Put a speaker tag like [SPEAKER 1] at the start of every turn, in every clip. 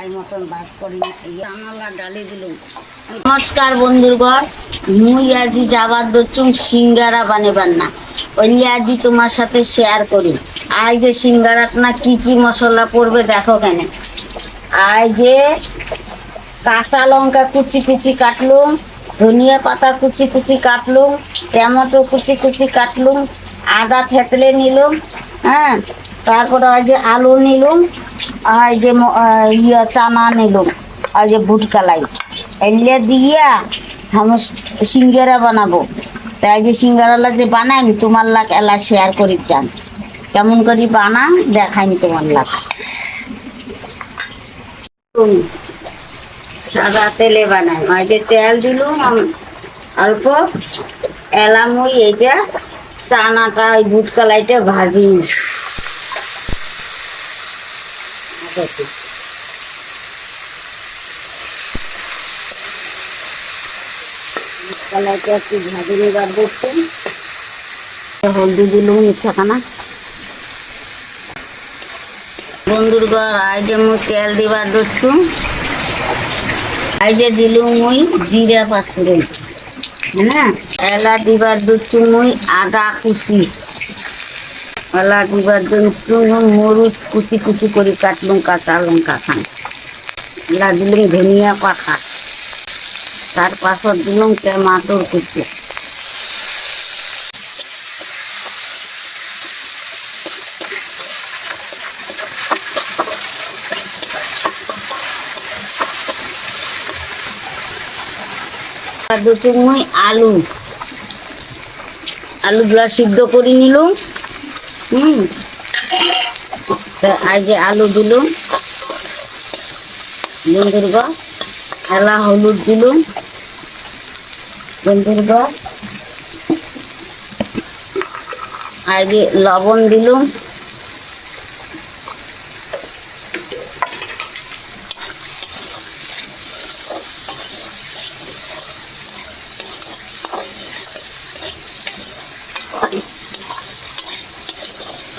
[SPEAKER 1] এই মতন ভাত করি জানালা মুই আজি যাবার দচ্ছুম সিঙ্গারা বানেবার না ওইলি আজি তোমার সাথে শেয়ার করি। আই যে সিঙ্গারাত না কি কি মশলা পড়বে দেখো কেন আই যে কাঁচা লঙ্কা কুচি কুচি কাটলুম, ধনিয়া পাতা কুচি কুচি কাটলুম, টমেটো কুচি কুচি কাটলুম, আদা থেতলে নিলুম হ্যাঁ তারপরে ওই যে আলু নিলুম আর যে ইয়া চানা নিলুম আর যে বুট কালাই এলে দিয়া আমি সিঙ্গারা বানাবো। তাই যে সিঙ্গারালা যে বানাই তোমার লাগ এলা শেয়ার করি চান। কেমন করি বানান দেখাইনি তোমার লাগ। সাদা তেলে বানাই। ওই যে তেল দিলুম অল্প এলাম ওই এইটা, চানাটা, ওই বুট কালাইটা ভাজি। বুট কালাইটা একটু দেখছেন হলদি বন্ধুর ঘর আই যে মুই তেল দিবার দচ্ছু। আই যে দিলুম মুই জিরা পাঁচফোড়ন। হ্যাঁ? এলা দিবার দচ্ছু মুই আদা কুচি। দিবার দচ্ছু মুই মরিচ, কুচি কুচি করে কাটলুম কাঁচা লঙ্কা খান। দিলুম ধনিয়া পাতা। তার পাছত দিলুম টমাটোর কুচি। দুটো মুই আলু। আলুগুলা সিদ্ধ করে নিলুম। আগে আলু দিলুম বন্ধুর্গ এলা হলুদ দিলুম বন্ধুর্গ আগে লবণ দিলুম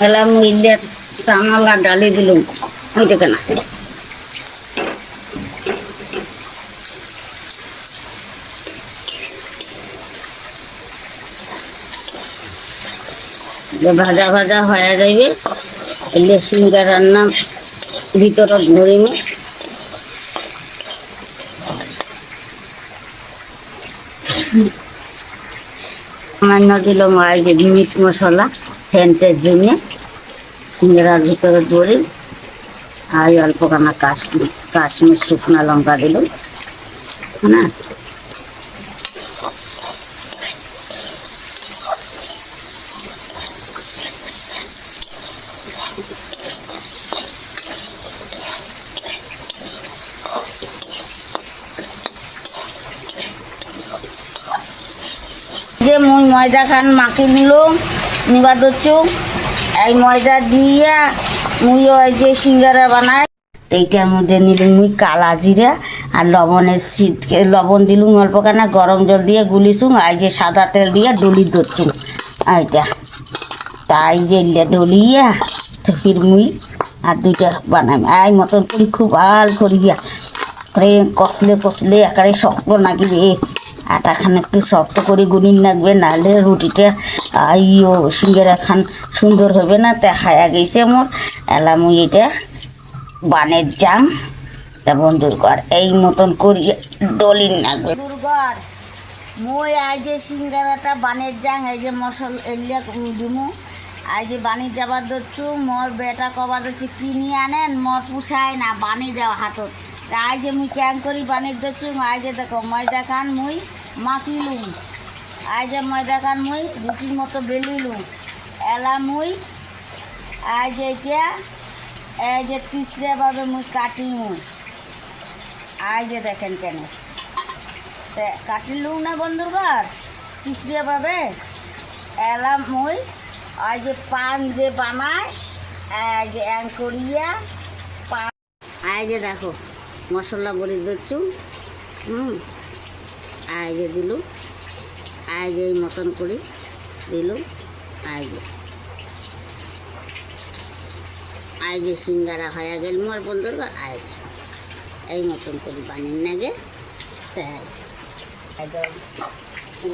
[SPEAKER 1] এলা মিলে চানালা ডালি দিলুম ওইটা কেনা ভাজা ভাজা হয়ে যাইবে, এলে সিঙ্গা রান্না ভিতরত ধরিমে। সামান্য দিলাম আর যে মিট মশলা সেন্টের জন্য সিঙ্গারার ভিতরে ধরি আর অল্প খানা কাশ্মীর কাশ্মীর শুকনা লঙ্কা দিল। না? যে মুই ময়দা খান মাখি নিলাম নিবা দচ্ছু এই ময়দা দিয়া মুই ওই যে সিঙ্গারা বানাই, এইটার মধ্যে নিলুম মুই কালা জিরা আর লবণের শীত, লবণ দিলুম অল্প কেনা গরম জল দিয়ে গুলিছুম আর যে সাদা তেল দিয়ে ডলি ধরছুম এইটা। তাই যে ডলিয়া, তো মুই আর দুইটা বানাম। এই মতন করি, খুব ভালো করিয়া করে কষলে কষলে একারে শক্ত নাগিবে। আটা খান একটু শক্ত করে গুনিন লাগবে নাহলে রুটিটা আইও সিঙ্গেরা খান সুন্দর হবে না। তা হায়া গেছে মোর। এলা মুই এটা বানের জাম তা বন্ধুর ঘর এই মতন করি ডলিন লাগবে দুর্গর মই আই যে সিঙ্গারাটা বানের জাং এই যে মশল এলিয়া দিমু আই যে বানি যাবার দচ্ছু মোর বেটা কবার দচ্ছি কিনি আনেন, মোর পুষায় না, বানি দেওয়া হাতত। আই যে মুই ক্যাং করি বানির দচ্ছু আই যে দেখো, ময়দা খান মুই মাখিলুম আই যে ময়দা খান মুই, রুটির মতো বেলিলুম এলা মুই যে এটা এই যে তিসরে ভাবে মুই কাটিমু আই যে দেখেন কেন? তে কাটিলুম না বন্ধুবার তিসরে ভাবে? এলা মুই ওই যে পান যে বানায় যে করিয়া পান আই যে দেখো, মশলা বলি দিচ্ছু হুম। আগে যে এই মতন করি দিলু আই যে সিঙ্গারা হয়ে গেল মোর বন্ধুর আই এই মতন করে বানিয়ে নেগে তাই। একদম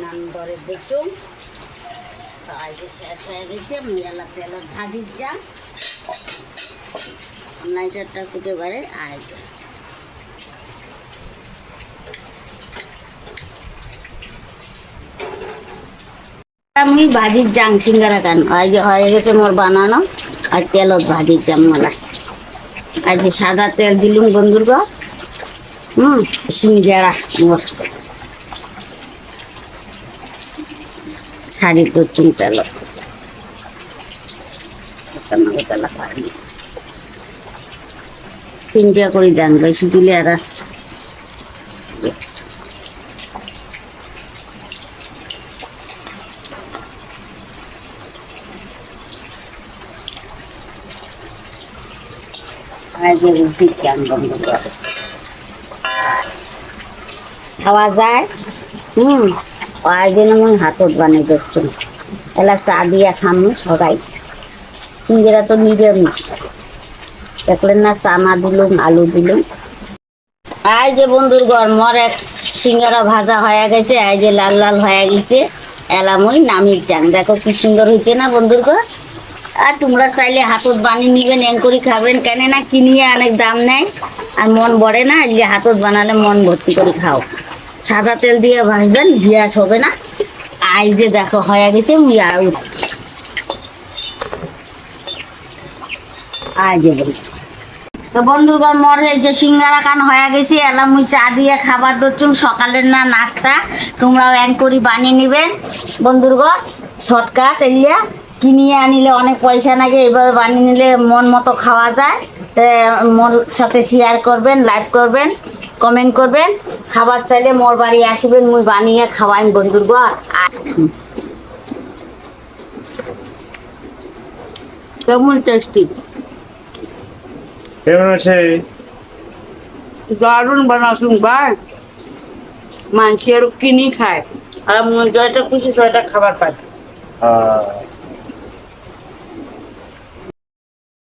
[SPEAKER 1] নাম দরে দেখুন আজকে শেষ হয়ে গেছে মিয়ালা তেলা ভাজির যা নাইটারটা কুটে বারে আর আমি ভাজির জাং সিঙ্গারা খান। আজ হয়ে গেছে মোর বানানো আর তেলত ভাজির জাম মালা। আজ সাদা তেল দিলুম বন্ধুর গা। হুম, সিঙ্গারা মোর। শাড়ি করছুন তেল। তিনটা করে যান বেশি দিলে আর আজ রুটি কেন বন্ধ করে খাওয়া যায়। হুম আজ দিন আমি হাতত বানিয়ে দিচ্ছি এলা চা দিয়া খামু সবাই নিজেরা তো নিরামিষ দেখলেন না চানা দিলুম আলু দিলুম আই যে বন্ধুর ঘর মর এক সিঙ্গারা ভাজা হয়ে গেছে আই যে লাল লাল হয়ে গেছে এলামই নামির চান দেখো কি সুন্দর হয়েছে না বন্ধুর ঘর আর তোমরা চাইলে হাতত বানিয়ে নিবেন, এন করে খাবেন। কেন না কিনিয়ে অনেক দাম নেয়, আর মন বড়ে না যে হাতত বানালে মন ভর্তি করে খাও। সাদা তেল দিয়ে ভাজবেন, গ্যাস হবে না। আই যে দেখো, হয়ে গেছে মুই আই যে বলি। তো বন্ধুগণ মরে যে সিঙ্গারা কান হয়ে গেছে, এলাম মুই চা দিয়ে খাবার দচ্ছুন সকালের না নাস্তা। তোমরাও এক করি বানিয়ে নিবেন। বন্ধুরগণ শর্টকাট এলিয়া কিনিয়ে আনিলে অনেক পয়সা লাগে এইভাবে বানিয়ে নিলে মন মতো খাওয়া যায়। মোর সাথে শেয়ার করবেন লাইভ করবেন কমেন্ট করবেন। খাবার চাইলে মোর বাড়ি আসবেন মুই বানিয়ে খাওয়াইম বন্ধুর আর কেমন টেস্টি
[SPEAKER 2] কেমন আছে?
[SPEAKER 1] দারুণ বানাসুন ভাই। মানুষের কিনি খায় আর মন জয়টা খুশি জয়টা খাবার পায়।
[SPEAKER 2] আহ,